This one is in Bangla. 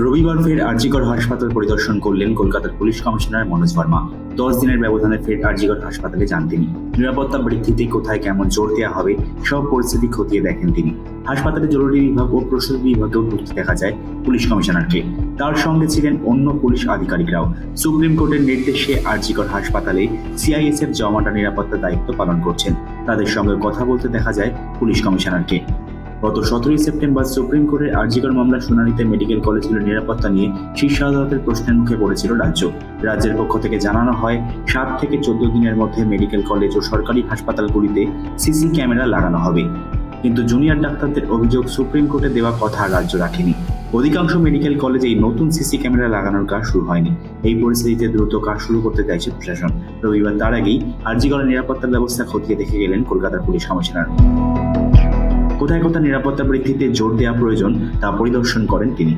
রবিবার ফের আরজিকর হাসপাতাল পরিদর্শন করলেন কলকাতার পুলিশ কমিশনার মনোজ বর্মা দশ দিনের ব্যবধানে ফের আরজিকর হাসপাতালে যান তিনি। নিরাপত্তা বৃদ্ধিতে কোথায় কেমন জোর দেওয়া হবে, সব পরিস্থিতি খতিয়ে দেখেন তিনি। হাসপাতালে জরুরি বিভাগ ও প্রসূতি বিভাগেও ঢুকতে দেখা যায় পুলিশ কমিশনারকে। তার সঙ্গে ছিলেন অন্য পুলিশ আধিকারিকরাও। সুপ্রিম কোর্টের নির্দেশে আরজিকর হাসপাতালে সিআইএসএফ জমাটা নিরাপত্তা দায়িত্ব পালন করছেন। তাদের সঙ্গে কথা বলতে দেখা যায় পুলিশ কমিশনারকে। গত সতেরোই সেপ্টেম্বর সুপ্রিম কোর্টের আরজিকর মামলার শুনানিতে মেডিকেল কলেজগুলোর নিরাপত্তা নিয়ে শীর্ষ আদালতের প্রশ্নের মুখে পড়েছিল রাজ্য। রাজ্যের পক্ষ থেকে জানানো হয়, সাত থেকে চোদ্দ দিনের মধ্যে মেডিকেল কলেজ ও সরকারি হাসপাতালগুলিতে সিসি ক্যামেরা লাগানো হবে। কিন্তু জুনিয়র ডাক্তারদের অভিযোগ সুপ্রিম কোর্টে দেওয়া কথা রাজ্য রাখেনি। অধিকাংশ মেডিকেল কলেজে এই নতুন সিসি ক্যামেরা লাগানোর কাজ শুরু হয়নি। এই পরিস্থিতিতে দ্রুত কাজ শুরু করতে চাইছে প্রশাসন। রবিবার তার আগেই আরজিকরের নিরাপত্তার ব্যবস্থা খতিয়ে দেখে গেলেন কলকাতার পুলিশ কমিশনার। কোথায় কোথায় নিরাপত্তা বৃদ্ধিতে জোর দেওয়া প্রয়োজন তা পরিদর্শন করেন তিনি।